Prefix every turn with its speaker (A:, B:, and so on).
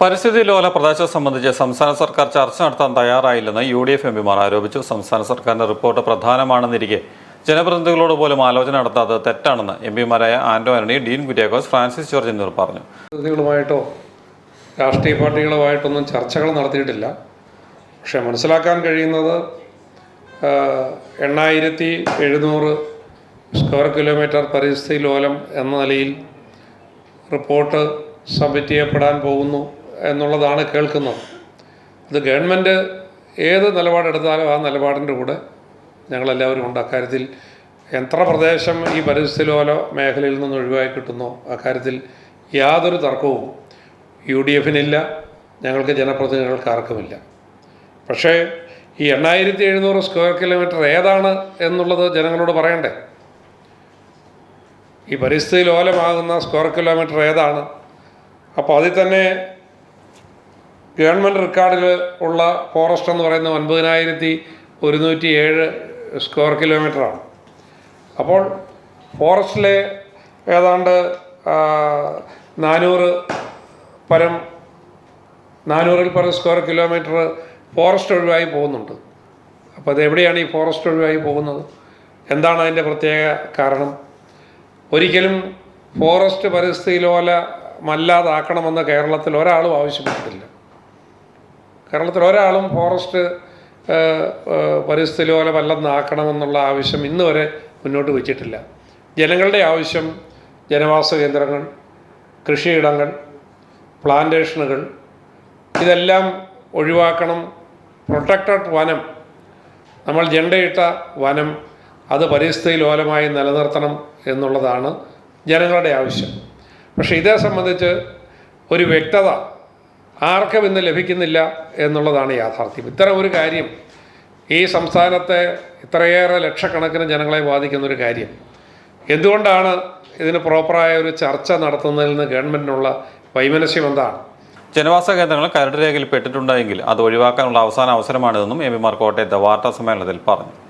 A: പരിസ്ഥിതി ലോല പ്രദേശം സംബന്ധിച്ച് സംസ്ഥാന സർക്കാർ ചർച്ച നടത്താൻ തയ്യാറായില്ലെന്ന് യു ഡി എഫ് എംപിമാർ ആരോപിച്ചു. സംസ്ഥാന സർക്കാരിന്റെ റിപ്പോർട്ട് പ്രധാനമാണെന്നിരിക്കെ ജനപ്രതിനിധികളോട് പോലും ആലോചന നടത്താത്തത് തെറ്റാണെന്ന് എം പിമാരായ ആന്റോ ആന്റണി ഡീൻ കുര്യാക്കോസ് ഫ്രാൻസിസ് ജോർജ് എന്നിവർ പറഞ്ഞു.
B: പ്രതിനിധികളുമായിട്ടോ രാഷ്ട്രീയ പാർട്ടികളുമായിട്ടൊന്നും ചർച്ചകൾ നടത്തിയിട്ടില്ല. പക്ഷെ മനസ്സിലാക്കാൻ കഴിയുന്നത് എണ്ണായിരത്തി എഴുന്നൂറ് സ്ക്വയർ കിലോമീറ്റർ പരിസ്ഥിതി ലോലം എന്ന നിലയിൽ റിപ്പോർട്ട് സബ്മിറ്റ് ചെയ്യപ്പെടാൻ പോകുന്നു. എന്നുള്ളതാണ് കേൾക്കുന്നത്. ഇത് ഗവൺമെന്റ് ഏത് നിലപാടെടുത്താലും ആ നിലപാടിന്റെ കൂടെ ഞങ്ങളെല്ലാവരും ഉണ്ട്. അക്കാര്യത്തിൽ എത്ര പ്രദേശം ഈ പരിസ്ഥിതിലോല മേഖലയിൽ നിന്ന് ഒഴിവായി കിട്ടുന്നോ അക്കാര്യത്തിൽ യാതൊരു തർക്കവും യു ഡി എഫിനില്ല ഞങ്ങൾക്ക് ജനപ്രതിനിധികൾക്ക് ആർക്കുമില്ല. പക്ഷേ ഈ എണ്ണായിരത്തി എഴുന്നൂറ് സ്ക്വയർ കിലോമീറ്റർ ഏതാണ് എന്നുള്ളത് ജനങ്ങളോട് പറയണ്ടേ? ഈ പരിസ്ഥിതി ലോലമാകുന്ന സ്ക്വയർ കിലോമീറ്റർ ഏതാണ്? അപ്പോൾ അതിൽ തന്നെ ഗവൺമെന്റ് റെക്കോർഡിൽ ഉള്ള ഫോറസ്റ്റ് എന്ന് പറയുന്നത് ഒൻപതിനായിരത്തി ഒരുന്നൂറ്റി ഏഴ് സ്ക്വയർ കിലോമീറ്ററാണ് അപ്പോൾ ഫോറസ്റ്റിലെ ഏതാണ്ട് നാനൂറ് പരം നാനൂറിൽ പരം സ്ക്വയർ കിലോമീറ്റർ ഫോറസ്റ്റ് ഒഴിവായി പോകുന്നുണ്ട്. അപ്പോൾ അത് എവിടെയാണ് ഈ ഫോറസ്റ്റ് ഒഴിവായി പോകുന്നത്? എന്താണ് അതിന്റെ പ്രത്യേക കാരണം? ഒരിക്കലും ഫോറസ്റ്റ് പരിസ്ഥിതി ലോല മല്ലാതാക്കണമെന്ന് കേരളത്തിൽ ഒരാളും ആവശ്യപ്പെട്ടിട്ടില്ല. കേരളത്തിൽ ഒരാളും ഫോറസ്റ്റ് പരിസ്ഥിതി പോലെ വല്ലതാക്കണമെന്നുള്ള ആവശ്യം ഇന്ന് വരെ മുന്നോട്ട് വച്ചിട്ടില്ല. ജനങ്ങളുടെ ആവശ്യം ജനവാസ കേന്ദ്രങ്ങൾ കൃഷിയിടങ്ങൾ പ്ലാന്റേഷനുകൾ ഇതെല്ലാം ഒഴിവാക്കണം. പ്രൊട്ടക്റ്റഡ് വനം നമ്മൾ ജണ്ടയിട്ട വനം അത് പരിസ്ഥിതി ലോലമായി നിലനിർത്തണം എന്നുള്ളതാണ് ജനങ്ങളുടെ ആവശ്യം. പക്ഷേ ഇതേ സംബന്ധിച്ച് ഒരു വ്യക്തത ആർക്കും ഇന്ന് ലഭിക്കുന്നില്ല എന്നുള്ളതാണ് യാഥാർത്ഥ്യം. ഇത്തരം ഒരു കാര്യം ഈ സംസ്ഥാനത്തെ ഇത്രയേറെ ലക്ഷക്കണക്കിന് ജനങ്ങളെ ബാധിക്കുന്ന ഒരു കാര്യം. എന്തുകൊണ്ടാണ് ഇതിന് പ്രോപ്പറായ ഒരു ചർച്ച നടത്തുന്നതിൽ നിന്ന് ഗവൺമെന്റിനുള്ള വൈമനസ്യം എന്താണ്?
A: ജനവാസ കേന്ദ്രങ്ങൾ കരട് രേഖയിൽ പെട്ടിട്ടുണ്ടെങ്കിൽ അത് ഒഴിവാക്കാനുള്ള അവസാന അവസരമാണിതെന്നും എം പിമാർ കോട്ടയത്തെ വാർത്താ സമ്മേളനത്തിൽ പറഞ്ഞു.